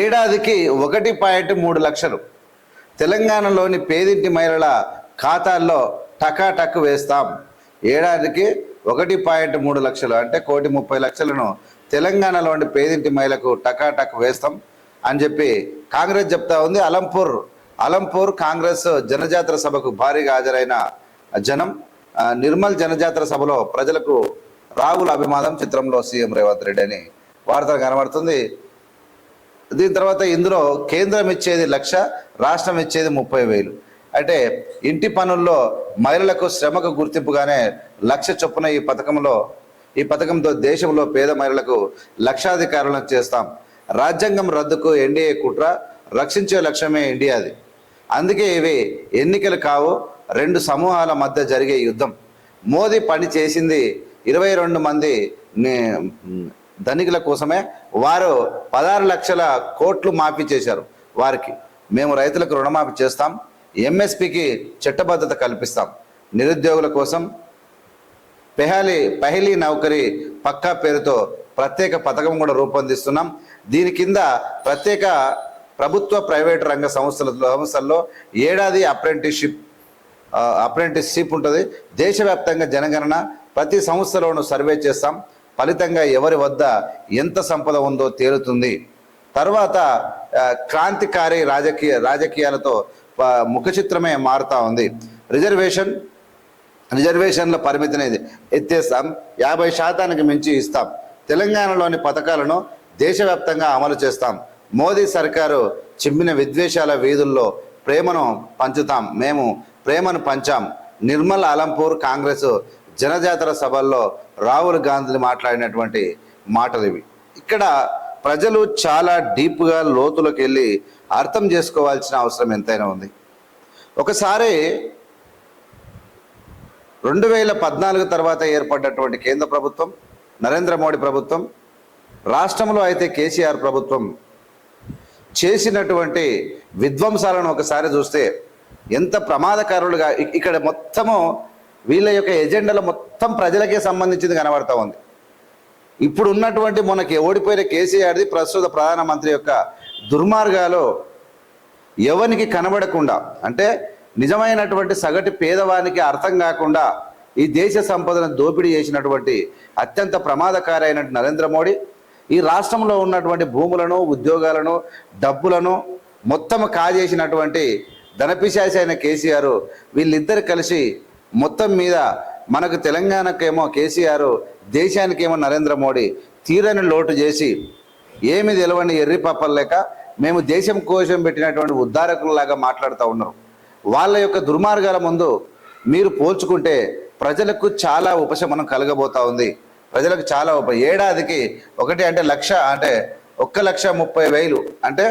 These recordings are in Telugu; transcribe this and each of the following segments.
ఏడాదికి ఒకటి పాయింట్ మూడు లక్షలు. తెలంగాణలోని పేదింటి మహిళల ఖాతాల్లో టకాటక్ వేస్తాం. ఏడాదికి ఒకటి పాయింట్ మూడు లక్షలు అంటే కోటి ముప్పై లక్షలను తెలంగాణలోని పేదింటి మహిళకు టకాటక్ వేస్తాం అని చెప్పి కాంగ్రెస్ చెప్తా ఉంది. అలంపూర్ అలంపూర్ కాంగ్రెస్ జనజాతర సభకు భారీగా హాజరైన జనం నిర్మల్ జనజాతర సభలో ప్రజలకు రాహుల్ అభిమానం చిత్రంలో సీఎం రేవంత్ రెడ్డి అని వార్త కనబడుతుంది. దీని తర్వాత ఇందులో కేంద్రం ఇచ్చేది లక్ష రాష్ట్రం ఇచ్చేది ముప్పై వేలు. అంటే ఇంటి పనుల్లో మహిళలకు శ్రమకు గుర్తింపుగానే లక్ష చొప్పున ఈ పథకంలో ఈ పథకంతో దేశంలో పేద మహిళలకు లక్షాధికారులను చేస్తాం. రాజ్యాంగం రద్దుకు ఎన్డీఏ కుట్ర రక్షించే లక్ష్యమే ఇండియాది. అందుకే ఇవి ఎన్నికలు కావు రెండు సమూహాల మధ్య జరిగే యుద్ధం. మోదీ పని చేసింది ఇరవై రెండు మంది ధనికుల కోసమే వారు పదహారు లక్షల కోట్లు మాఫీ చేశారు. వారికి మేము రైతులకు రుణమాఫీ చేస్తాం. ఎంఎస్పికి చట్టబద్ధత కల్పిస్తాం. నిరుద్యోగుల కోసం పెహాలి పహిలీ నౌకరీ పక్కా పేరుతో ప్రత్యేక పథకం కూడా రూపొందిస్తున్నాం. దీని కింద ప్రత్యేక ప్రభుత్వ ప్రైవేటు రంగ సంస్థల సంస్థల్లో ఏడాది అప్రెంటిస్షిప్ అప్రెంటిస్షిప్ ఉంటుంది. దేశవ్యాప్తంగా జనగణన ప్రతి సంస్థలోనూ సర్వే చేస్తాం. ఫలితంగా ఎవరి వద్ద ఎంత సంపద ఉందో తేలుతుంది. తర్వాత క్రాంతికారి రాజకీయ రాజకీయాలతో ముఖ చిత్రమే మారుతా ఉంది. రిజర్వేషన్ రిజర్వేషన్ల పరిమితిని ఎత్తేస్తాం. యాభై శాతానికి మించి ఇస్తాం. తెలంగాణలోని పథకాలను దేశవ్యాప్తంగా అమలు చేస్తాం. మోదీ సర్కారు చిమ్మిన విద్వేషాల వీధుల్లో ప్రేమను పంచుతాం. మేము ప్రేమను పంచాం. నిర్మల్ అలంపూర్ కాంగ్రెస్ జనజాతర సభల్లో రాహుల్ గాంధీ మాట్లాడినటువంటి మాటలు ఇవి ఇక్కడ ప్రజలు చాలా డీప్గా లోతులోకి వెళ్ళి అర్థం చేసుకోవాల్సిన అవసరం ఎంతైనా ఉంది. ఒకసారి రెండు వేల పద్నాలుగు తర్వాత ఏర్పడ్డటువంటి కేంద్ర ప్రభుత్వం నరేంద్ర మోడీ ప్రభుత్వం రాష్ట్రంలో అయితే కేసీఆర్ ప్రభుత్వం చేసినటువంటి విధ్వంసాలను ఒకసారి చూస్తే ఎంత ప్రమాదకారులుగా ఇక్కడ మొత్తము వీళ్ళ యొక్క ఎజెండాలో మొత్తం ప్రజలకే సంబంధించింది కనబడతా ఉంది. ఇప్పుడు ఉన్నటువంటి మనకి ఓడిపోయిన కేసీఆర్ది ప్రస్తుత ప్రధానమంత్రి యొక్క దుర్మార్గాలు ఎవరికి కనబడకుండా అంటే నిజమైనటువంటి సగటు పేదవానికి అర్థం కాకుండా ఈ దేశ సంపదను దోపిడీ చేసినటువంటి అత్యంత ప్రమాదకారైన నరేంద్ర మోడీ ఈ రాష్ట్రంలో ఉన్నటువంటి భూములను ఉద్యోగాలను డబ్బులను మొత్తం కాజేసినటువంటి ధనపిశాసి అయిన కేసీఆర్ వీళ్ళిద్దరు కలిసి మొత్తం మీద మనకు తెలంగాణకేమో కేసీఆర్ దేశానికేమో నరేంద్ర మోడీ తీరని లోటు చేసి ఏమి తెలవని ఎర్రిపప్ప లేక మేము దేశం కోసం పెట్టినటువంటి ఉద్ధారకులలాగా మాట్లాడుతూ ఉన్నారు. వాళ్ళ యొక్క దుర్మార్గాల ముందు మీరు పోల్చుకుంటే ప్రజలకు చాలా ఉపశమనం కలగబోతా ఉంది. ప్రజలకు చాలా ఉప ఏడాదికి ఒకటి అంటే లక్ష అంటే ఒక్క లక్ష ముప్పై వేలు అంటే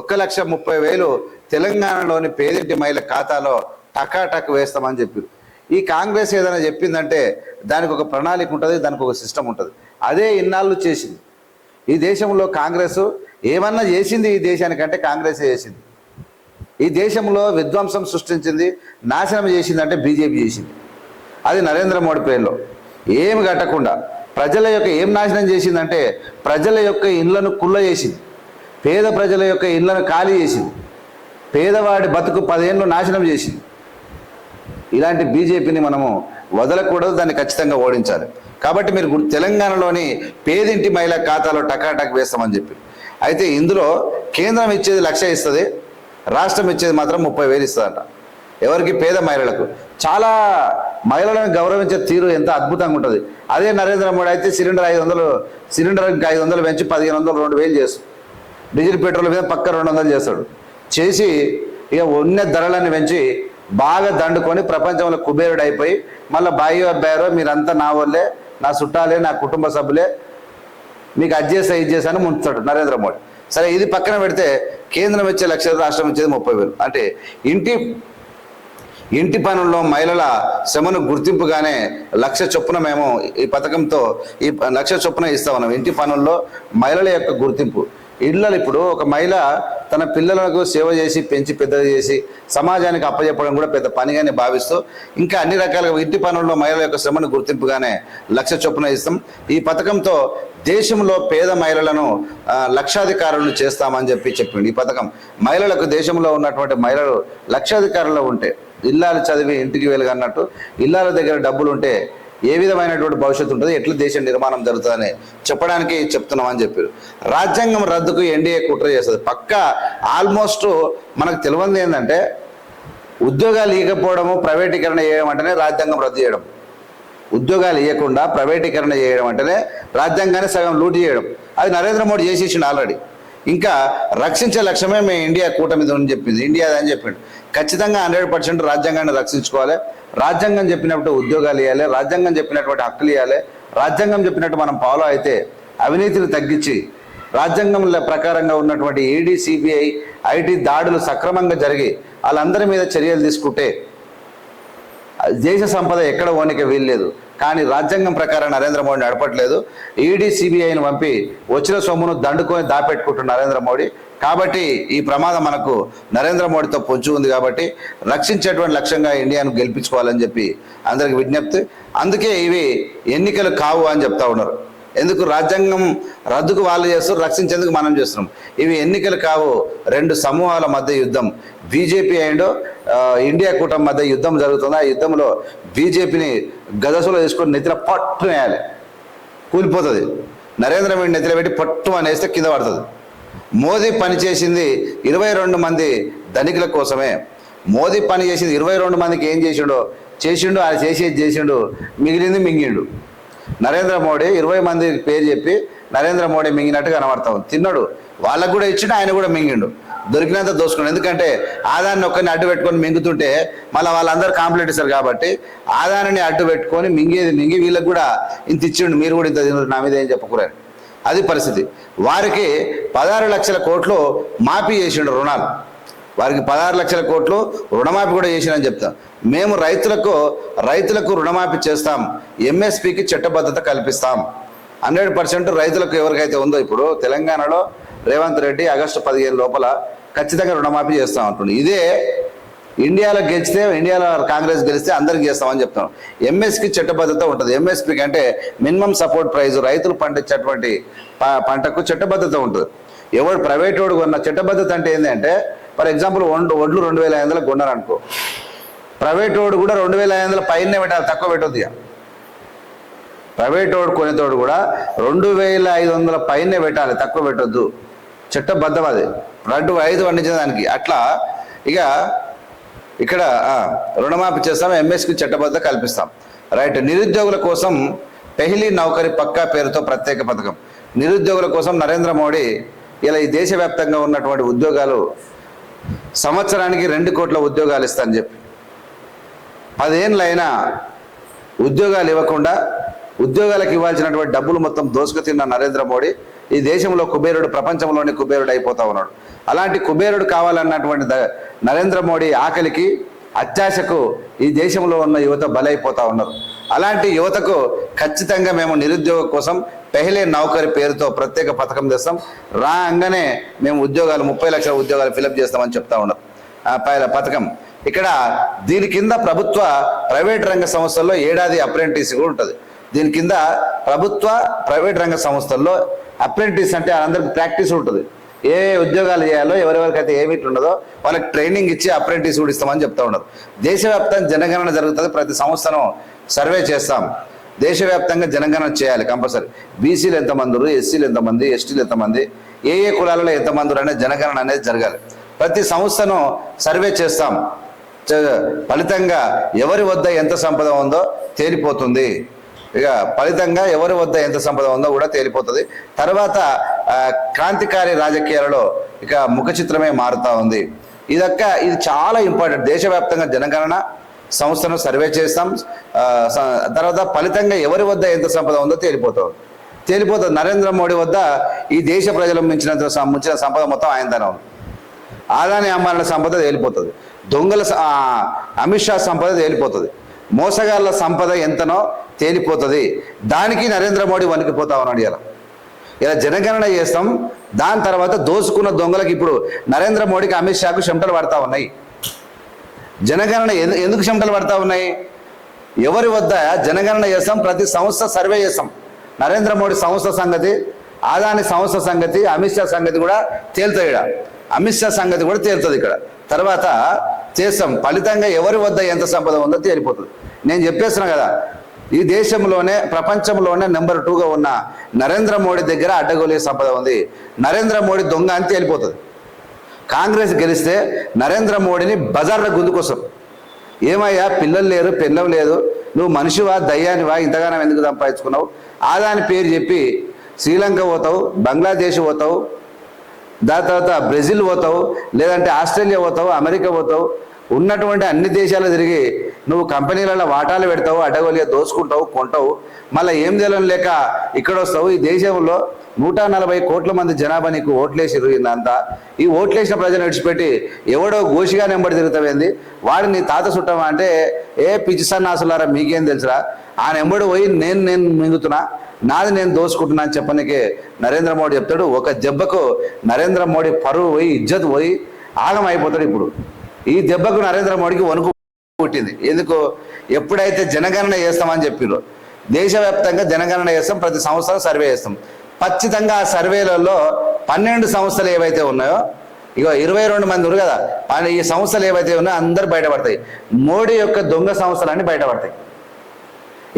ఒక్క లక్ష ముప్పై వేలు తెలంగాణలోని పేదింటి మహిళ ఖాతాలో టకాటక్ వేస్తామని చెప్పారు ఈ కాంగ్రెస్ ఏదైనా చెప్పిందంటే దానికి ఒక ప్రణాళిక ఉంటుంది దానికి ఒక సిస్టమ్ ఉంటుంది. అదే ఇన్నాళ్ళు చేసింది. ఈ దేశంలో కాంగ్రెస్ ఏమన్నా చేసింది ఈ దేశానికంటే కాంగ్రెస్ చేసింది. ఈ దేశంలో విధ్వంసం సృష్టించింది నాశనం చేసింది అంటే బీజేపీ చేసింది. అది నరేంద్ర మోడీ పేరులో. ఏమి కట్టకుండా ప్రజల యొక్క ఏం నాశనం చేసిందంటే ప్రజల యొక్క ఇళ్ళను కుల్ల చేసింది. పేద ప్రజల యొక్క ఇళ్ళను ఖాళీ చేసింది. పేదవాడి బతుకు పదేళ్ళు నాశనం చేసింది. ఇలాంటి బీజేపీని మనము వదలకూడదు దాన్ని ఖచ్చితంగా ఓడించాలి. కాబట్టి మీరు తెలంగాణలోని పేదింటి మహిళ ఖాతాలో టకాటక్ వేస్తామని చెప్పి. అయితే ఇందులో కేంద్రం ఇచ్చేది లక్ష ఇస్తుంది రాష్ట్రం ఇచ్చేది మాత్రం ముప్పై వేలు ఇస్తుందంట. ఎవరికి? పేద మహిళలకు. చాలా మహిళలను గౌరవించే తీరు ఎంత అద్భుతంగా ఉంటుంది. అదే నరేంద్ర మోడీ అయితే సిలిండర్ ఐదు వందలు సిలిండర్కి ఐదు వందలు పెంచి పదిహేను వందలు రెండు వేలు చేస్తాడు డీజిల్ పెట్రోల్ మీద పక్క రెండు వందలు చేస్తాడు. చేసి ఇక ఉన్న ధరలను పెంచి బాగా దండుకొని ప్రపంచంలో కుబేరుడు అయిపోయి మళ్ళీ బాయో బేరో మీరంతా నా వాళ్ళే నా చుట్టాలే నా కుటుంబ సభ్యులే మీకు అది చేస్తా ఇది చేస్తా అని ముంచుతాడు నరేంద్ర మోడీ. సరే ఇది పక్కన పెడితే కేంద్రం ఇచ్చే లక్ష రాష్ట్రం ఇచ్చేది ముప్పై వేలు. అంటే ఇంటి ఇంటి పనుల్లో మహిళల శ్రమను గుర్తింపుగానే లక్ష చొప్పున మేము ఈ పథకంతో ఈ లక్ష చొప్పున ఇస్తామన్నాం ఇంటి పనుల్లో మహిళల యొక్క గుర్తింపు. ఇళ్ళలు ఇప్పుడు ఒక మహిళ తన పిల్లలకు సేవ చేసి పెంచి పెద్దది చేసి సమాజానికి అప్పచెప్పడం కూడా పెద్ద పనిగానే భావిస్తూ ఇంకా అన్ని రకాలుగా ఇంటి పనుల్లో మహిళల యొక్క శ్రమను గుర్తింపుగానే లక్ష చొప్పున ఇస్తాం. ఈ పథకంతో దేశంలో పేద మహిళలను లక్షాధికారులను చేస్తామని చెప్పి చెప్పింది ఈ పథకం. మహిళలకు దేశంలో ఉన్నటువంటి మహిళలు లక్షాధికారులు ఉంటే ఇల్లాలు చదివి ఇంటికి వెలుగన్నట్టు ఇల్లాల దగ్గర డబ్బులు ఉంటే ఏ విధమైనటువంటి భవిష్యత్తు ఉంటుంది ఎట్లా దేశ నిర్మాణం జరుగుతుందని చెప్పడానికి చెప్తున్నామని చెప్పారు. రాజ్యాంగం రద్దుకు ఎన్డీఏ కుట్ర చేస్తుంది. పక్క ఆల్మోస్ట్ మనకు తెలియంది ఏంటంటే ఉద్యోగాలు ఇవ్వకపోవడము ప్రైవేటీకరణ చేయడం అంటేనే రాజ్యాంగం రద్దు చేయడం. ఉద్యోగాలు ఇవ్వకుండా ప్రైవేటీకరణ చేయడం అంటేనే రాజ్యాంగాన్ని సగం లూటు చేయడం. అది నరేంద్ర మోడీ చేసేసిండు ఆల్రెడీ. ఇంకా రక్షించే లక్ష్యమే మేము ఇండియా కూటమి ఉందని చెప్పింది. ఇండియా అని చెప్పిండు. ఖచ్చితంగా హండ్రెడ్ పర్సెంట్ రాజ్యాంగాన్ని రక్షించుకోవాలి. రాజ్యాంగం చెప్పినట్టు ఉద్యోగాలు ఇవ్వాలి రాజ్యాంగం చెప్పినటువంటి హక్కులు ఇవ్వాలి రాజ్యాంగం చెప్పినట్టు మనం ఫాలో అయితే అవినీతిని తగ్గించి రాజ్యాంగం ప్రకారంగా ఉన్నటువంటి ఈడీ సిబిఐ ఐటీ దాడులు సక్రమంగా జరిగి వాళ్ళందరి మీద చర్యలు తీసుకుంటే దేశ సంపద ఎక్కడ ఓనిక వీల్లేదు. కానీ రాజ్యాంగం ప్రకారం నరేంద్ర మోడీ నడపట్లేదు. ఈడీ సిబిఐని పంపి వచ్చిన సొమ్మును దండుకొని దాపెట్టుకుంటున్న నరేంద్ర మోడీ. కాబట్టి ఈ ప్రమాదం మనకు నరేంద్ర మోడీతో పొంచి ఉంది కాబట్టి రక్షించేటువంటి లక్ష్యంగా ఇండియాను గెలిపించుకోవాలని చెప్పి అందరికి విజ్ఞప్తి. అందుకే ఇవి ఎన్నికలు కావు అని చెప్తా ఉన్నారు. ఎందుకు రాజ్యాంగం రద్దుకు వాళ్ళు చేస్తారు రక్షించేందుకు మనం చేస్తున్నాం. ఇవి ఎన్నికలు కావు రెండు సమూహాల మధ్య యుద్ధం. బీజేపీ అండ్ ఇండియా కూటమి మధ్య యుద్ధం జరుగుతుంది? ఆ యుద్ధంలో బీజేపీని గదసులో తీసుకొని నెత్తిన పట్టు వేయాలి. కూలిపోతుంది. నరేంద్ర మోడీ నెత్తిన పెట్టి పట్టు అనేస్తే కింద పడుతుంది. మోదీ పని చేసింది ఇరవై రెండు మంది ధనికుల కోసమే. మోదీ పని చేసింది ఇరవై రెండు మందికి ఏం చేసిండో? చేసిండు ఆయన చేసేది చేసిండు మిగిలింది మింగిండు. నరేంద్ర మోడీ ఇరవై మంది పేరు చెప్పి నరేంద్ర మోడీ మింగినట్టు కనబడతా ఉంది. తిన్నాడు. వాళ్ళకు కూడా ఇచ్చిండు ఆయన కూడా మింగిండు. దొరికినంత దోసుకున్నాడు. ఎందుకంటే ఆదాన్ని ఒక్కరిని అడ్డు పెట్టుకొని మింగుతుంటే మళ్ళీ వాళ్ళందరూ కాంప్లీట్ ఇస్తారు కాబట్టి ఆదాన్ని అడ్డు పెట్టుకొని మింగేది మింగి వీళ్ళకి కూడా ఇంత ఇచ్చిండు మీరు కూడా ఇంత తిన్నారు నా మీద ఏం చెప్పకూడదు అది పరిస్థితి. వారికి పదహారు లక్షల కోట్లు మాఫీ చేసిండు రుణాలు. వారికి పదహారు లక్షల కోట్లు రుణమాఫీ కూడా చేసినని చెప్తాం. మేము రైతులకు రైతులకు రుణమాఫీ చేస్తాం. ఎంఎస్పికి చట్టబద్ధత కల్పిస్తాం. హండ్రెడ్ పర్సెంట్ రైతులకు ఎవరికైతే ఉందో ఇప్పుడు తెలంగాణలో రేవంత్ రెడ్డి ఆగస్టు పదిహేను లోపల ఖచ్చితంగా రుణమాఫీ చేస్తాం అంటుంది ఇదే ఇండియాలో గెలిస్తే ఇండియాలో కాంగ్రెస్ గెలిస్తే అందరికి చేస్తామని చెప్తాం ఎంఎస్కి చట్టబద్ధత ఉంటుంది. ఎంఎస్పికి అంటే మినిమం సపోర్ట్ ప్రైస్ రైతులు పండించేటువంటి పంటకు చట్టబద్ధత ఉంటుంది. ఎవడు ప్రైవేట్ వాడు కొన్న చట్టబద్ధత అంటే ఏంటంటే ఫర్ ఎగ్జాంపుల్ ఒండు ఒడ్లు రెండు వేల ఐదు వందలకు కొన్నారు ప్రైవేట్ వాడు కూడా రెండు వేల ఐదు వందల పైనే పెట్టాలి తక్కువ పెట్టొద్దు ఇక. ప్రైవేట్ వాడు కొనేతోడు కూడా రెండు వేల ఐదు వందల పైనే పెట్టాలి తక్కువ పెట్టొద్దు. చట్టబద్ధం అది. రెండు ఐదు పండించిన దానికి. అట్లా ఇక ఇక్కడ రుణమాఫీ చేస్తాం ఎంఎస్కి చట్టబద్ధ కల్పిస్తాం. రైట్ నిరుద్యోగుల కోసం పెహిలీ నౌకరి పక్కా పేరుతో ప్రత్యేక పథకం. నిరుద్యోగుల కోసం నరేంద్ర మోడీ ఇలా ఈ దేశవ్యాప్తంగా ఉన్నటువంటి ఉద్యోగాలు సంవత్సరానికి రెండు కోట్ల ఉద్యోగాలు ఇస్తానని చెప్పి. పదేళ్ళైనా ఉద్యోగాలు ఇవ్వకుండా ఉద్యోగాలకు ఇవ్వాల్సినటువంటి డబ్బులు మొత్తం దోసుకు తిన్న నరేంద్ర మోడీ ఈ దేశంలో కుబేరుడు ప్రపంచంలోనే కుబేరుడు అయిపోతా ఉన్నాడు. అలాంటి కుబేరుడు కావాలన్నటువంటి నరేంద్ర మోడీ ఆకలికి అత్యాశకు ఈ దేశంలో ఉన్న యువత బలైపోతా ఉన్నారు. అలాంటి యువతకు ఖచ్చితంగా మేము నిరుద్యోగ కోసం పెహలే నౌకరి పేరుతో ప్రత్యేక పథకం తెస్తాం. రాగానే మేము ఉద్యోగాలు ముప్పై లక్షల ఉద్యోగాలు ఫిలప్ చేస్తామని చెప్తా ఉన్నారు. ఆ పథకం. ఇక్కడ దీని కింద ప్రభుత్వ ప్రైవేట్ రంగ సంస్థల్లో ఏడాది అప్రెంటిస్ కూడా ఉంటుంది. దీని కింద ప్రభుత్వ ప్రైవేట్ రంగ సంస్థల్లో అప్రెంటిస్ అంటే అందరికి ప్రాక్టీస్ ఉంటుంది. ఏ ఉద్యోగాలు చేయాలో ఎవరెవరికైతే ఏమిటి ఉండదో వాళ్ళకి ట్రైనింగ్ ఇచ్చి అప్రెంటిస్ కూడా ఇస్తామని చెప్తా ఉన్నారు. దేశవ్యాప్తంగా జనగణన జరుగుతుంది. ప్రతి సంవత్సరం సర్వే చేస్తాం. దేశవ్యాప్తంగా జనగణన చేయాలి కంపల్సరీ బీసీలు ఎంతమంది ఎస్సీలు ఎంతమంది? ఎస్టీలు ఎంతమంది? ఏ ఏ కులాలలో ఎంతమంది ఉన్నారు? అనే జనగణన అనేది జరగాలి. ప్రతి సంస్థను సర్వే చేస్తాం. ఫలితంగా ఎవరి వద్ద ఎంత సంపద ఉందో తేలిపోతుంది. ఇక ఫలితంగా ఎవరి వద్ద ఎంత సంపద ఉందో కూడా తేలిపోతుంది. తర్వాత క్రాంతికారి రాజకీయాలలో ఇక ముఖ చిత్రమే మారుతూ ఉంది. ఇదక్క ఇది చాలా ఇంపార్టెంట్ దేశవ్యాప్తంగా జనగణన సంస్థను సర్వే చేస్తాం. తర్వాత ఫలితంగా ఎవరి వద్ద ఎంత సంపద ఉందో తేలిపోతాం తేలిపోతుంది నరేంద్ర మోడీ వద్ద ఈ దేశ ప్రజల మించినంత ముంచిన సంపద మొత్తం ఆయన ధనం ఆదాని అమ్మాల సంపద తేలిపోతుంది. దొంగల అమిత్ షా సంపద తేలిపోతుంది. మోసగాళ్ళ సంపద ఎంతనో తేలిపోతుంది. దానికి నరేంద్ర మోడీ వణికిపోతా ఉన్నాడు ఇలా. ఇలా జనగణన చేస్తాం. దాని తర్వాత దోసుకున్న దొంగలకు ఇప్పుడు నరేంద్ర మోడీకి అమిత్ షాకు చెమటలు పడతా ఉన్నాయి. జనగణన ఎందు- ఎందుకు చెమటలు పడతా ఉన్నాయి? ఎవరి వద్ద జనగణన చేస్తాం? ప్రతి సంస్థ సర్వే చేస్తాం. నరేంద్ర మోడీ సంస్థ సంగతి ఆదాని సంస్థ సంగతి అమిత్ షా సంగతి కూడా తేలుతాయి ఇక్కడ. అమిత్ షా సంగతి కూడా తేలుతుంది ఇక్కడ. తర్వాత చేస్తాం. ఫలితంగా ఎవరి వద్ద ఎంత సంపద ఉందో తేలిపోతుంది. నేను చెప్పేస్తున్నా కదా ఈ దేశంలోనే ప్రపంచంలోనే నెంబర్ టూగా ఉన్న నరేంద్ర మోడీ దగ్గర అడ్డగోలే సంపద ఉంది. నరేంద్ర మోడీ దొంగ అని తేలిపోతుంది. కాంగ్రెస్ గెలిస్తే నరేంద్ర మోడీని బజార్లో గుందుకొస్తాం ఏమయ్యా పిల్లలు లేరు పిల్లం లేదు. నువ్వు మనిషివా దయ్యానివా ఇంతగానం ఎందుకు సంపాదించుకున్నావు? ఆదాని పేరు చెప్పి శ్రీలంక పోతావు బంగ్లాదేశ్ పోతావు దాని తర్వాత బ్రెజిల్ పోతావు లేదంటే ఆస్ట్రేలియా పోతావు అమెరికా పోతావు ఉన్నటువంటి అన్ని దేశాలు తిరిగి నువ్వు కంపెనీలలో వాటాలు పెడతావు అడగోలిగా దోసుకుంటావు కొంటావు. మళ్ళీ ఏం తెలియని లేక ఇక్కడ వస్తావు. ఈ దేశంలో నూట నలభై కోట్ల మంది జనాభా నీకు ఓట్లేసిరు ఇందంతా ఈ ఓట్లేసిన ప్రజలు విడిచిపెట్టి ఎవడో గోషిగా నెంబడి తిరుగుతావేంది వాడిని నీ తాత చుట్టమా అంటే ఏ పిచ్చిసన్నాసులారా మీకేం తెలుసురా? ఆ నెంబడి పోయి నేను నేను మింగుతున్నా నాది నేను దోసుకుంటున్నా అని చెప్పనికే నరేంద్ర మోడీ చెప్తాడు. ఒక దెబ్బకు నరేంద్ర మోడీ పరువు పోయి ఇజ్జత్ పోయి ఆగం అయిపోతాడు ఇప్పుడు. ఈ దెబ్బకు నరేంద్ర మోడీకి వణుకు పుట్టింది. ఎందుకు ఎప్పుడైతే జనగణన చేస్తామని చెప్పిర్రు దేశవ్యాప్తంగా జనగణన చేస్తాం ప్రతి సంవత్సరం సర్వే చేస్తాం. ఖచ్చితంగా ఆ సర్వేలలో పన్నెండు సంస్థలు ఏవైతే ఉన్నాయో ఇగో ఇరవై రెండు మంది ఉన్నారు కదా ఈ సంస్థలు ఏవైతే ఉన్నాయో అందరు బయటపడతాయి. మోడీ యొక్క దొంగ సంస్థలన్నీ బయటపడతాయి.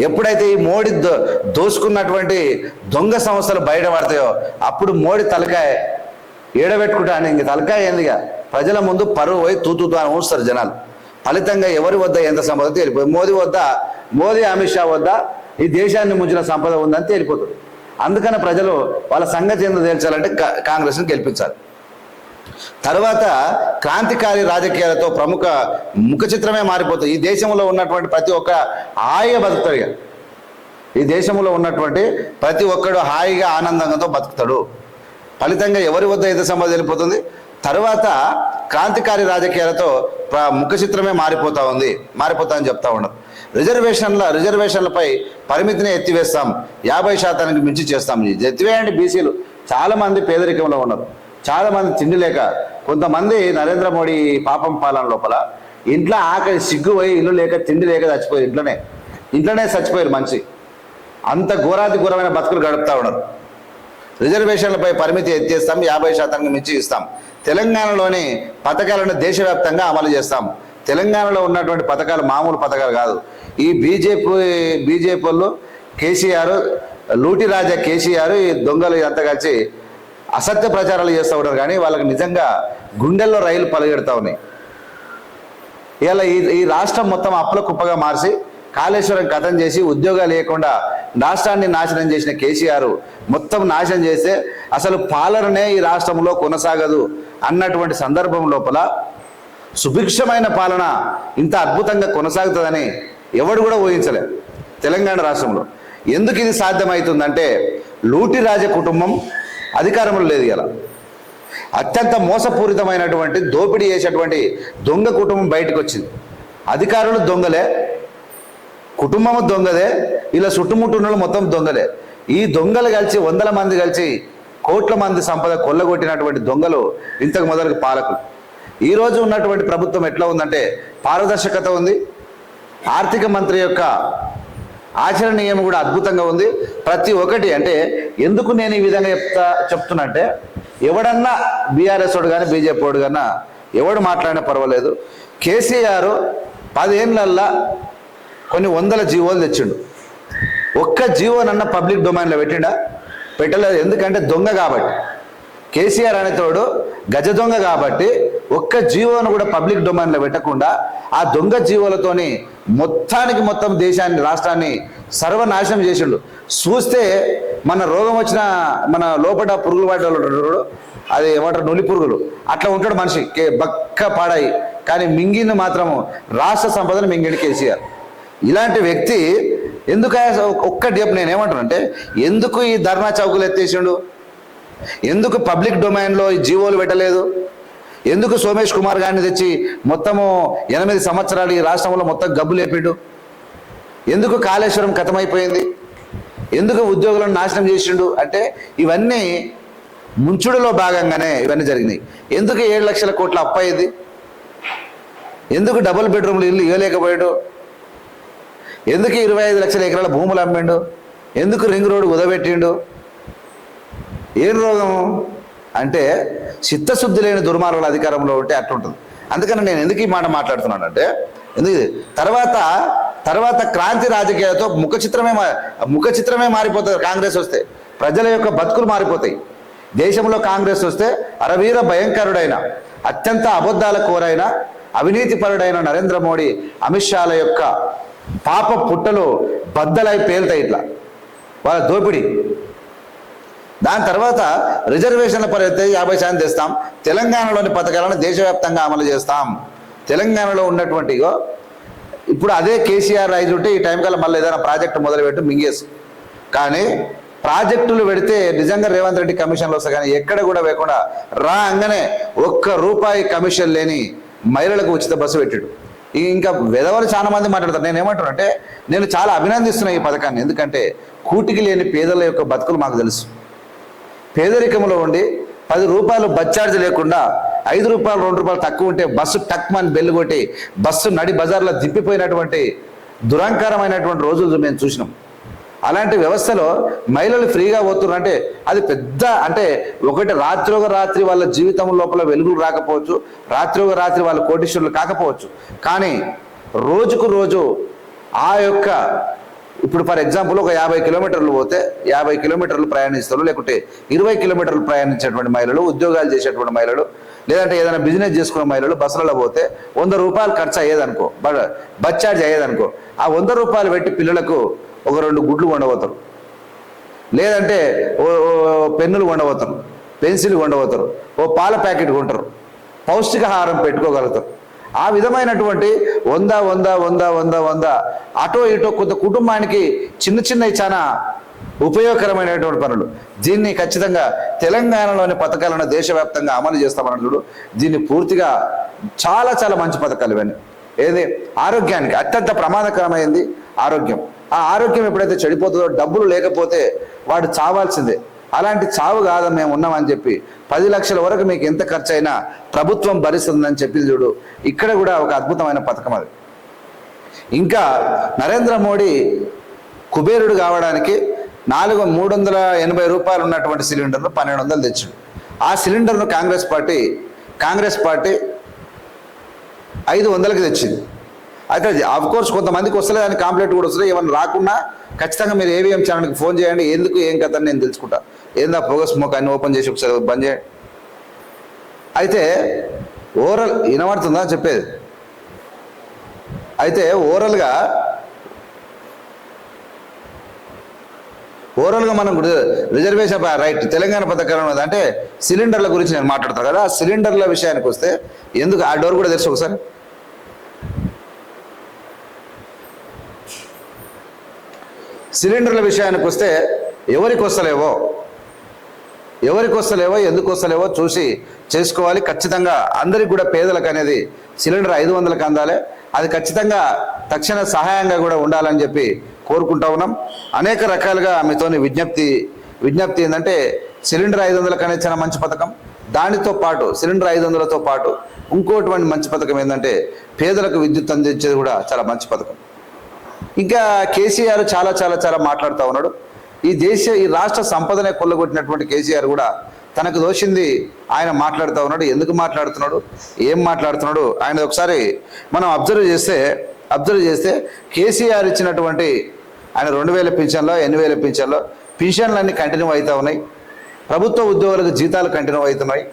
ఎప్పుడైతే ఈ మోడీ దో దోసుకున్నటువంటి దొంగ సంస్థలు బయటపడతాయో అప్పుడు మోడీ తలకాయ ఏడబెట్టుకుంటాను ఇంక తలకాయ ఏందిగా? ప్రజల ముందు పరువు పోయి తూతుతూ అని ఊస్తారు జనాలు. ఫలితంగా ఎవరి వద్ద ఎంత సంపద తేలిపోయి మోదీ వద్ద మోదీ అమిత్ షా వద్ద ఈ దేశాన్ని ముంచిన సంపద ఉందని తేలిపోతుంది అందుకని ప్రజలు వాళ్ళ సంగతి ఏందో తేల్చాలంటే కా- కాంగ్రెస్ని గెలిపించాలి. తర్వాత క్రాంతికారి రాజకీయాలతో ప్రముఖ ముఖ చిత్రమే మారిపోతుంది. ఈ దేశంలో ఉన్నటువంటి ప్రతి ఒక్క హాయిగా బతుకుతాడు ఈ దేశంలో ఉన్నటువంటి ప్రతి ఒక్కడు హాయిగా ఆనందంగా బతుకుతాడు. ఫలితంగా ఎవరి వద్ద ఎంత సంపద వెళ్ళిపోతుంది? తర్వాత క్రాంతికారి రాజకీయాలతో ముఖ చిత్రమే మారిపోతా ఉంది మారిపోతా అని చెప్తా ఉండదు రిజర్వేషన్ల రిజర్వేషన్లపై పరిమితిని ఎత్తివేస్తాం యాభై శాతానికి మించి చేస్తాం. ఎత్తివేయండి బీసీలు. చాలామంది పేదరికంలో ఉన్నారు. చాలామంది తిండి లేక. కొంతమంది నరేంద్ర మోడీ పాపం పాలన లోపల. ఇంట్లో ఆకలి సిగ్గుపోయి ఇల్లు లేక తిండి లేక చచ్చిపోయారు ఇంట్లోనే. ఇంట్లోనే చచ్చిపోయారు మంచి అంత ఘోరాతి ఘోరమైన బతుకులు గడుపుతా ఉన్నారు. రిజర్వేషన్లపై పరిమితి ఎత్తేస్తాం యాభై శాతానికి మించి ఇస్తాం. తెలంగాణలోని పథకాలను దేశవ్యాప్తంగా అమలు చేస్తాం. తెలంగాణలో ఉన్నటువంటి పథకాలు మామూలు పథకాలు కాదు. ఈ బీజేపీ బీజేపీ వాళ్ళు కేసీఆర్ లూటి రాజా కేసీఆర్ ఈ దొంగలు ఇదంతా కలిసి అసత్య ప్రచారాలు చేస్తూ ఉంటారు కానీ వాళ్ళకి నిజంగా గుండెల్లో రైలు పలుగెడతా ఉన్నాయి. ఇలా ఈ రాష్ట్రం మొత్తం అప్పుల కుప్పగా మార్చి కాళేశ్వరం కథం చేసి ఉద్యోగాలు లేకుండా రాష్ట్రాన్ని నాశనం చేసిన కేసీఆర్ మొత్తం నాశనం చేస్తే అసలు పాలననే ఈ రాష్ట్రంలో కొనసాగదు అన్నటువంటి సందర్భం లోపల సుభిక్షమైన పాలన ఇంత అద్భుతంగా కొనసాగుతుందని ఎవడు కూడా ఊహించలే తెలంగాణ రాష్ట్రంలో. ఎందుకు ఇది సాధ్యమవుతుందంటే లూటి రాజ కుటుంబం అధికారంలో లేదు ఇలా. అత్యంత మోసపూరితమైనటువంటి దోపిడీ చేసేటువంటి దొంగ కుటుంబం బయటకు వచ్చింది అధికారులు దొంగలే కుటుంబం దొంగదే ఇలా చుట్టుముట్టున్న మొత్తం దొంగలే. ఈ దొంగలు కలిసి వందల మంది కలిసి కోట్ల మంది సంపద కొల్లగొట్టినటువంటి దొంగలు ఇంతకు మొదలకు పాలకులు. ఈ రోజు ఉన్నటువంటి ప్రభుత్వం ఎట్లా ఉందంటే పారదర్శకత ఉంది. ఆర్థిక మంత్రి యొక్క ఆచరణీయం కూడా అద్భుతంగా ఉంది. ప్రతి ఒక్కటి అంటే ఎందుకు నేను ఈ విధంగా చెప్తా చెప్తున్నంటే ఎవడన్నా బీఆర్ఎస్ వాడు కానీ బీజేపీ వాడు కన్నా ఎవడు మాట్లాడినా పర్వాలేదు. కేసీఆర్ పదేళ్ళల్లా కొన్ని వందల జీవోలు తెచ్చిండు. ఒక్క జీవోనన్న పబ్లిక్ డొమైన్లో పెట్టిండా? పెట్టలేదు ఎందుకంటే దొంగ కాబట్టి. కేసీఆర్ అనేతోడు గజ దొంగ కాబట్టి ఒక్క జీవోను కూడా పబ్లిక్ డొమైన్లో పెట్టకుండా ఆ దొంగ జీవోలతోని మొత్తానికి మొత్తం దేశాన్ని రాష్ట్రాన్ని సర్వనాశనం చేసిండు. చూస్తే మన రోగం వచ్చిన మన లోపల పురుగులు పడ్డ అది ఏమంటారు నులి పురుగులు. అట్లా ఉంటాడు మనిషి కే- బక్క పాడాయి కానీ మింగిన మాత్రము రాష్ట్ర సంపదను మింగిండు కేసీఆర్. ఇలాంటి వ్యక్తి ఎందుకు ఆయన ఒక్క డేపు నేను ఏమంటానంటే ఎందుకు ఈ ధర్నా చౌకులు ఎత్తేసిండు? ఎందుకు పబ్లిక్ డొమైన్లో ఈ జీవోలు పెట్టలేదు? ఎందుకు సోమేష్ కుమార్ గారిని తెచ్చి మొత్తము ఎనిమిది సంవత్సరాలు ఈ రాష్ట్రంలో మొత్తం గబ్బు లేపిండు? ఎందుకు కాళేశ్వరం కథమైపోయింది? ఎందుకు ఉద్యోగులను నాశనం చేసిండు? అంటే ఇవన్నీ ముంచుడులో భాగంగానే ఇవన్నీ జరిగినాయి. ఎందుకు ఏడు లక్షల కోట్ల అప్పు అయింది? ఎందుకు డబుల్ బెడ్రూమ్లు ఇల్లు ఇవ్వలేకపోయాడు? ఎందుకు ఇరవై ఐదు లక్షల ఎకరాల భూములు అమ్మిండు? ఎందుకు రింగ్ రోడ్డు ఉదబెట్టిండు? ఏం రోగం అంటే చిత్తశుద్ధి లేని దుర్మార్గుల అధికారంలో ఉంటే అట్లుంటుంది. అందుకని నేను ఎందుకు ఈ మాట మాట్లాడుతున్నానంటే ఎందుకు తర్వాత తర్వాత క్రాంతి రాజకీయాలతో ముఖ చిత్రమే మా- ముఖ చిత్రమే మారిపోతుంది కాంగ్రెస్ వస్తే. ప్రజల యొక్క బతుకులు మారిపోతాయి. దేశంలో కాంగ్రెస్ వస్తే అరవీర భయంకరుడైన అత్యంత అబద్ధాల కోరైన అవినీతిపరుడైన నరేంద్ర మోడీ అమిత్ షాల యొక్క పాప పుట్టలు బద్దలై పేలుతాయి ఇట్లా. వాళ్ళ దోపిడీ. దాని తర్వాత రిజర్వేషన్ల పరిస్థితి యాభై శాతం తెస్తాం. తెలంగాణలోని పథకాలను దేశవ్యాప్తంగా అమలు చేస్తాం. తెలంగాణలో ఉన్నటువంటి ఇప్పుడు అదే కేసీఆర్ రైజ్ ఉంటే ఈ టైం కల్లా మళ్ళీ ఏదైనా ప్రాజెక్టు మొదలుపెట్టి మింగేసు. కానీ ప్రాజెక్టులు పెడితే నిజంగా రేవంత్ రెడ్డి కమిషన్లు వస్తాయి కానీ ఎక్కడ కూడా వేయకుండా రా అంగనే ఒక్క రూపాయి కమిషన్ లేని మహిళలకు ఉచిత బస్సు పెట్టాడు. ఇంకా వెదవలు చాలా మంది మాట్లాడతారు. నేను ఏమంటానంటే నేను చాలా అభినందిస్తున్నా ఈ పథకాన్ని. ఎందుకంటే కూటికి లేని పేదల యొక్క బతుకులు మాకు తెలుసు. పేదరికంలో ఉండి పది రూపాయలు బస్ ఛార్జ్ లేకుండా ఐదు రూపాయలు రెండు రూపాయలు తక్కువ ఉంటే బస్సు టక్ మని బెల్లు కొట్టి బస్సు నడి బజార్లో దిప్పిపోయినటువంటి దురంకారమైనటువంటి రోజులు మేము చూసినాం. అలాంటి వ్యవస్థలో మహిళలు ఫ్రీగా పోతున్నారు. అంటే అది పెద్ద అంటే ఒకటి రాత్రి ఒక రాత్రి వాళ్ళ జీవితం లోపల వెలుగులు రాకపోవచ్చు. రాత్రి ఒక రాత్రి వాళ్ళ కోటీశ్వరులు కాకపోవచ్చు. కానీ రోజుకు రోజు ఆ యొక్క ఇప్పుడు ఫర్ ఎగ్జాంపుల్ ఒక యాభై కిలోమీటర్లు పోతే యాభై కిలోమీటర్లు ప్రయాణిస్తారు. లేకుంటే ఇరవై కిలోమీటర్లు ప్రయాణించేటువంటి మహిళలు ఉద్యోగాలు చేసేటువంటి మహిళలు లేదంటే ఏదైనా బిజినెస్ చేసుకున్న మహిళలు బస్సులలో పోతే వంద రూపాయలు ఖర్చు అయ్యేదనుకో బస్ ఛార్జ్ అయ్యేదనుకో ఆ వంద రూపాయలు పెట్టి పిల్లలకు ఒక రెండు గుడ్లు వండబోతారు. లేదంటే ఓ పెన్నులు వండబోతారు. పెన్సిల్ వండబోతారు. ఓ పాల ప్యాకెట్ కొంటారు. పౌష్టికాహారం పెట్టుకోగలుగుతారు. ఆ విధమైనటువంటి వంద వంద వంద వంద వంద అటో ఇటో కొంత కుటుంబానికి చిన్న చిన్నవి చాలా ఉపయోగకరమైనటువంటి పనులు. దీన్ని ఖచ్చితంగా తెలంగాణలోని పథకాలను దేశవ్యాప్తంగా అమలు చేస్తామన్నట్లు దీన్ని పూర్తిగా చాలా చాలా మంచి పథకాలు ఇవన్నీ. ఏది? ఆరోగ్యానికి అత్యంత ప్రమాదకరమైంది ఆరోగ్యం. ఆ ఆరోగ్యం ఎప్పుడైతే చెడిపోతుందో డబ్బులు లేకపోతే వాడు చావాల్సిందే. అలాంటి చావు కాదు మేము ఉన్నామని చెప్పి పది లక్షల వరకు మీకు ఎంత ఖర్చు అయినా ప్రభుత్వం భరిస్తుందని చెప్పి చూడు ఇక్కడ కూడా ఒక అద్భుతమైన పథకం అది. ఇంకా నరేంద్ర మోడీ కుబేరుడు కావడానికి నాలుగు మూడు వందల ఎనభై రూపాయలు ఉన్నటువంటి సిలిండర్ను పన్నెండు వందలు తెచ్చాడు. ఆ సిలిండర్ను కాంగ్రెస్ పార్టీ కాంగ్రెస్ పార్టీ ఐదు వందలకి తెచ్చింది. అయితే అఫ్ కోర్స్ కొంతమందికి వస్తలేదు అని కాంప్లైంట్ కూడా వస్తుంది ఏమైనా రాకుండా ఖచ్చితంగా మీరు ఏవిఎం ఛానల్కి ఫోన్ చేయండి. ఎందుకు ఏం కథ అని నేను తెలుసుకుంటా. ఏందా పొగ స్మోక్ అన్ని ఓపెన్ చేసి ఒకసారి బంద్ చేయండి. అయితే ఓవరాల్ వినబడుతుందా చెప్పేది. అయితే ఓవరాల్గా ఓవరాల్గా మనం రిజర్వేషన్ రైట్ తెలంగాణ పథకం ఉన్నది. అంటే సిలిండర్ల గురించి నేను మాట్లాడతాను కదా. ఆ సిలిండర్ల విషయానికి వస్తే ఎందుకు ఆ డోర్ కూడా తెలుసు ఒకసారి. సిలిండర్ల విషయానికి వస్తే ఎవరికి వస్తలేవో ఎవరికి వస్తలేవో ఎందుకు వస్తలేవో చూసి చేసుకోవాలి. ఖచ్చితంగా అందరికి కూడా పేదలకు అనేది సిలిండర్ ఐదు వందలకు అందాలి. అది ఖచ్చితంగా తక్షణ సహాయంగా కూడా ఉండాలని చెప్పి కోరుకుంటా ఉన్నాం. అనేక రకాలుగా మీతోని విజ్ఞప్తి విజ్ఞప్తి ఏంటంటే సిలిండర్ ఐదు వందలకు అనేది చాలా మంచి పథకం. దానితో పాటు సిలిండర్ ఐదు వందలతో పాటు ఇంకోటువంటి మంచి పథకం ఏంటంటే పేదలకు విద్యుత్ అందించేది కూడా చాలా మంచి పథకం. ఇంకా కేసీఆర్ చాలా చాలా చాలా మాట్లాడుతూ ఉన్నాడు. ఈ దేశ ఈ రాష్ట్ర సంపదనే కొల్లగొట్టినటువంటి కేసీఆర్ కూడా తనకు దోషింది. ఆయన మాట్లాడుతూ ఉన్నాడు. ఎందుకు మాట్లాడుతున్నాడు? ఏం మాట్లాడుతున్నాడు? ఆయన ఒకసారి మనం అబ్జర్వ్ చేస్తే అబ్జర్వ్ చేస్తే కేసీఆర్ ఇచ్చినటువంటి ఆయన రెండు వేల పింఛన్లో ఎన్ని వేల పింఛన్లో పింఛన్లన్నీ కంటిన్యూ అవుతూ ఉన్నాయి. ప్రభుత్వ ఉద్యోగులకు జీతాలు కంటిన్యూ అవుతున్నాయి.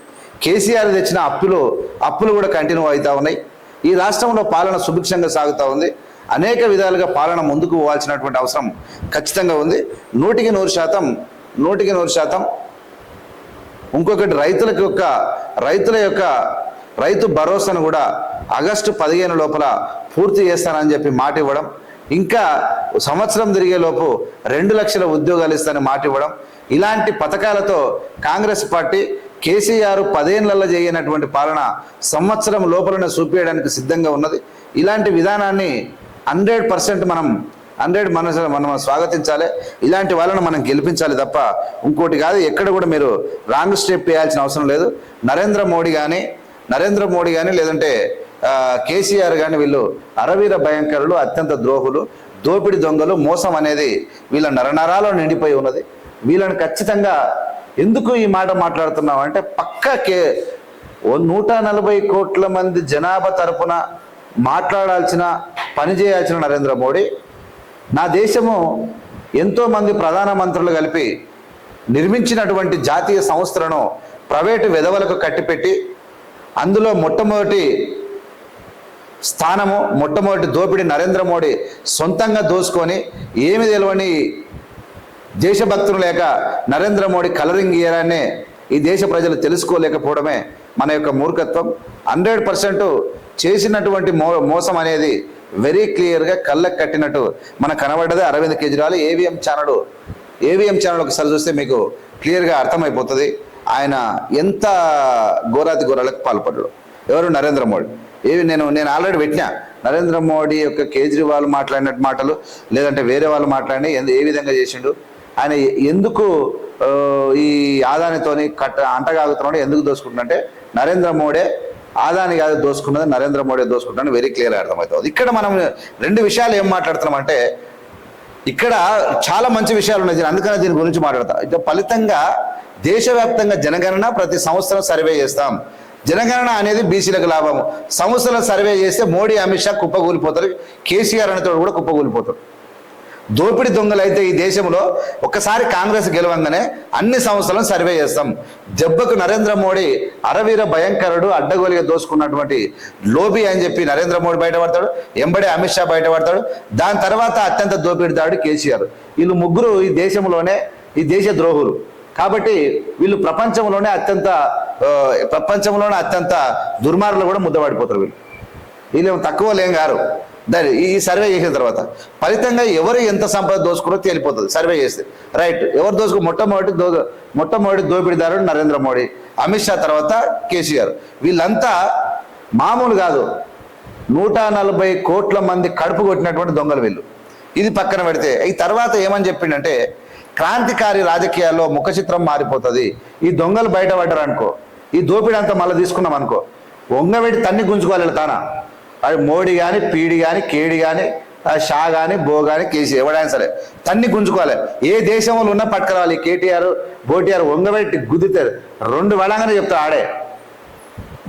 కేసీఆర్ తెచ్చిన అప్పులు అప్పులు కూడా కంటిన్యూ అవుతూ ఉన్నాయి. ఈ రాష్ట్రంలో పాలన సుభిక్షంగా సాగుతూ ఉంది. అనేక విధాలుగా పాలన ముందుకు పోవాల్సినటువంటి అవసరం ఖచ్చితంగా ఉంది. నూటికి నూరు శాతం నూటికి నూరు శాతం ఇంకొకటి రైతులకు యొక్క రైతుల యొక్క రైతు భరోసాను కూడా ఆగస్టు పదిహేను లోపల పూర్తి చేస్తానని చెప్పి మాట ఇవ్వడం ఇంకా సంవత్సరం తిరిగేలోపు రెండు లక్షల ఉద్యోగాలు ఇస్తానని మాట ఇవ్వడం ఇలాంటి పథకాలతో కాంగ్రెస్ పార్టీ కేసీఆర్ పదేళ్ళలో చేయనటువంటి పాలన సంవత్సరం లోపలనే చూపించడానికి సిద్ధంగా ఉన్నది. ఇలాంటి విధానాన్ని హండ్రెడ్ పర్సెంట్ మనం హండ్రెడ్ మనసు మనం స్వాగతించాలి. ఇలాంటి వాళ్ళని మనం గెలిపించాలి తప్ప ఇంకోటి కాదు ఎక్కడ కూడా మీరు రాంగ్ స్టెప్ వేయాల్సిన అవసరం లేదు. నరేంద్ర మోడీ కానీ నరేంద్ర మోడీ కానీ లేదంటే కేసీఆర్ కానీ వీళ్ళు అరవీర భయంకరులు అత్యంత ద్రోహులు దోపిడి దొంగలు మోసం అనేది వీళ్ళ నరనరాలో నిండిపోయి ఉన్నది. వీళ్ళని ఖచ్చితంగా ఎందుకు ఈ మాట మాట్లాడుతున్నాం అంటే పక్క కే నూట నలభై కోట్ల మంది జనాభా తరపున మాట్లాడాల్సిన పని చేయాల్సిన నరేంద్ర మోడీ నా దేశము ఎంతోమంది ప్రధానమంత్రులు కలిపి నిర్మించినటువంటి జాతీయ సంస్థలను ప్రైవేటు విధవలకు కట్టిపెట్టి అందులో మొట్టమొదటి స్థానము మొట్టమొదటి దోపిడి నరేంద్ర మోడీ సొంతంగా దోసుకొని ఏమి తెలియని దేశభక్తులు లేక నరేంద్ర మోడీ కలరింగ్ ఇయరాన్నే ఈ దేశ ప్రజలు తెలుసుకోలేకపోవడమే మన యొక్క మూర్ఖత్వం. హండ్రెడ్ పర్సెంట్ చేసినటువంటి మో మోసం అనేది వెరీ క్లియర్గా కళ్ళకు కట్టినట్టు మనకు కనబడ్డది Arvind Kejriwal AVM channel. AVM channel ఒకసారి చూస్తే మీకు క్లియర్గా అర్థమైపోతుంది. ఆయన ఎంత ఘోరాతి ఘోరాలకు పాల్పడ్డాడు. ఎవరు? నరేంద్ర మోడీ. ఏవి నేను నేను ఆల్రెడీ పెట్టినా. నరేంద్ర మోడీ యొక్క కేజ్రీవాల్ మాట్లాడినట్టు మాటలు లేదంటే వేరే వాళ్ళు మాట్లాడిన ఏ విధంగా చేసిండు? ఆయన ఎందుకు ఈ ఆదానితోని కట్ట అంటగాగుతున్నాడు ఎందుకు దోసుకుంటున్నంటే నరేంద్ర మోడీ ఆదాని కాదు దోసుకున్నది నరేంద్ర మోడీ దోసుకుంటాను వెరీ క్లియర్ అర్థమవుతుంది. ఇక్కడ మనం రెండు విషయాలు ఏం మాట్లాడుతున్నాం అంటే ఇక్కడ చాలా మంచి విషయాలు ఉన్నాయి దీని- అందుకనే దీని గురించి మాట్లాడతాం. ఇక ఫలితంగా దేశవ్యాప్తంగా జనగణన ప్రతి సంవత్సరం సర్వే చేస్తాం. జనగణన అనేది బీసీలకు లాభం సంవత్సరం సర్వే చేస్తే మోడీ అమిత్ షా కుప్పగూలిపోతారు కేసీఆర్ అనేతోడు కూడా కుప్పగూలిపోతారు దోపిడి దొంగలు అయితే ఈ దేశంలో ఒక్కసారి కాంగ్రెస్ గెలవంగానే అన్ని సంస్థలను సర్వే చేస్తాం. దెబ్బకు నరేంద్ర మోడీ అరవీర భయంకరుడు అడ్డగోలిగా దోసుకున్నటువంటి లోబి అని చెప్పి నరేంద్ర మోడీ బయటపడతాడు ఎంబడే అమిత్ షా బయటపడతాడు. దాని తర్వాత అత్యంత దోపిడిదారుడు కేసీఆర్. వీళ్ళు ముగ్గురు ఈ దేశంలోనే ఈ దేశ ద్రోహులు. కాబట్టి వీళ్ళు ప్రపంచంలోనే అత్యంత ప్రపంచంలోనే అత్యంత దుర్మార్గులు కూడా ముద్దపడిపోతారు వీళ్ళు. వీళ్ళు తక్కువ లేం గారు. దాని ఈ సర్వే చేసిన తర్వాత ఫలితంగా ఎవరు ఎంత సంపద దోసుకున్నో తేలిపోతుంది. సర్వే చేస్తే. రైట్. ఎవరు దోసుకు మొట్టమొదటి దో మొట్టమొదటి దోపిడీదారుడు నరేంద్ర మోడీ. అమిత్ షా తర్వాత కేసీఆర్. వీళ్ళంతా మామూలు కాదు. నూట నలభై కోట్ల మంది కడుపు కొట్టినటువంటి దొంగలు వీళ్ళు. ఇది పక్కన పెడితే ఈ తర్వాత ఏమని చెప్పిండంటే క్రాంతికారి రాజకీయాల్లో ముఖ చిత్రం మారిపోతుంది. ఈ దొంగలు బయటపడ్డారు అనుకో ఈ దోపిడీ అంతా మళ్ళీ తీసుకున్నాం అనుకో వంగబెట్టి తన్ని గుంజుకోవాలి తానా? అది మోడీ కానీ పీడి కానీ కేడి కానీ షా కానీ బో కానీ కేసీ ఎవడైనా సరే తన్ని గుంజుకోవాలి. ఏ దేశంలో ఉన్నా పట్టుకురావాలి. కేటీఆర్ బోటీఆర్ వంగబెట్టి గుద్దుతారు రెండు వెళ్ళంగానే చెప్తారు ఆడే.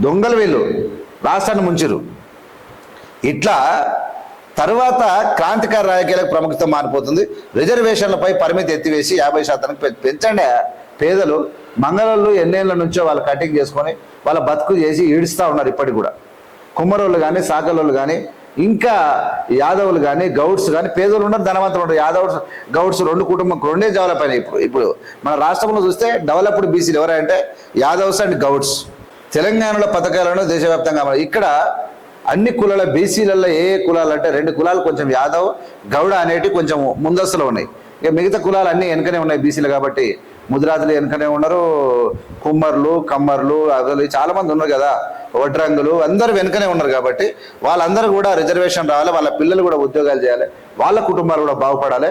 దొంగలు వీళ్ళు. రాష్ట్రాన్ని ముంచిరు ఇట్లా తర్వాత క్రాంతికార రాజకీయాలకు ప్రాముఖ్యత మారిపోతుంది. రిజర్వేషన్లపై పరిమితి ఎత్తివేసి యాభై శాతానికి పెంచండి. పేదలు మంగళూరు ఎన్నేళ్ళ నుంచో వాళ్ళు కటింగ్ చేసుకొని వాళ్ళ బతుకు చేసి ఈడుస్తూ ఉన్నారు ఇప్పటికి కూడా. కుమ్మరోళ్ళు కానీ సాకలోళ్ళు కానీ ఇంకా యాదవులు కానీ గౌడ్స్ కానీ పేదలు ఉండరు ధనవంతులు ఉండరు యాదవ్స్ గౌడ్స్ రెండు కుటుంబం రెండే డెవలప్ అయినాయి ఇప్పుడు ఇప్పుడు మన రాష్ట్రంలో చూస్తే డెవలప్డ్ బీసీలు ఎవరంటే యాదవ్స్ అండ్ గౌడ్స్. తెలంగాణలో పథకాలను దేశవ్యాప్తంగా ఇక్కడ అన్ని కులాల బీసీలలో ఏ కులాలు అంటే రెండు కులాలు కొంచెం యాదవ్ గౌడ అనేటివి కొంచెం ముందస్తులో ఉన్నాయి. ఇక మిగతా కులాలు అన్నీ వెనకనే ఉన్నాయి బీసీలు కాబట్టి ముదిరాజులు వెనకనే ఉన్నారు. కుమ్మర్లు కమ్మర్లు అదలు చాలామంది ఉన్నారు కదా. వడ్రంగులు అందరూ వెనకనే ఉన్నారు కాబట్టి వాళ్ళందరూ కూడా రిజర్వేషన్ రావాలి. వాళ్ళ పిల్లలు కూడా ఉద్యోగాలు చేయాలి. వాళ్ళ కుటుంబాలు కూడా బాగుపడాలి.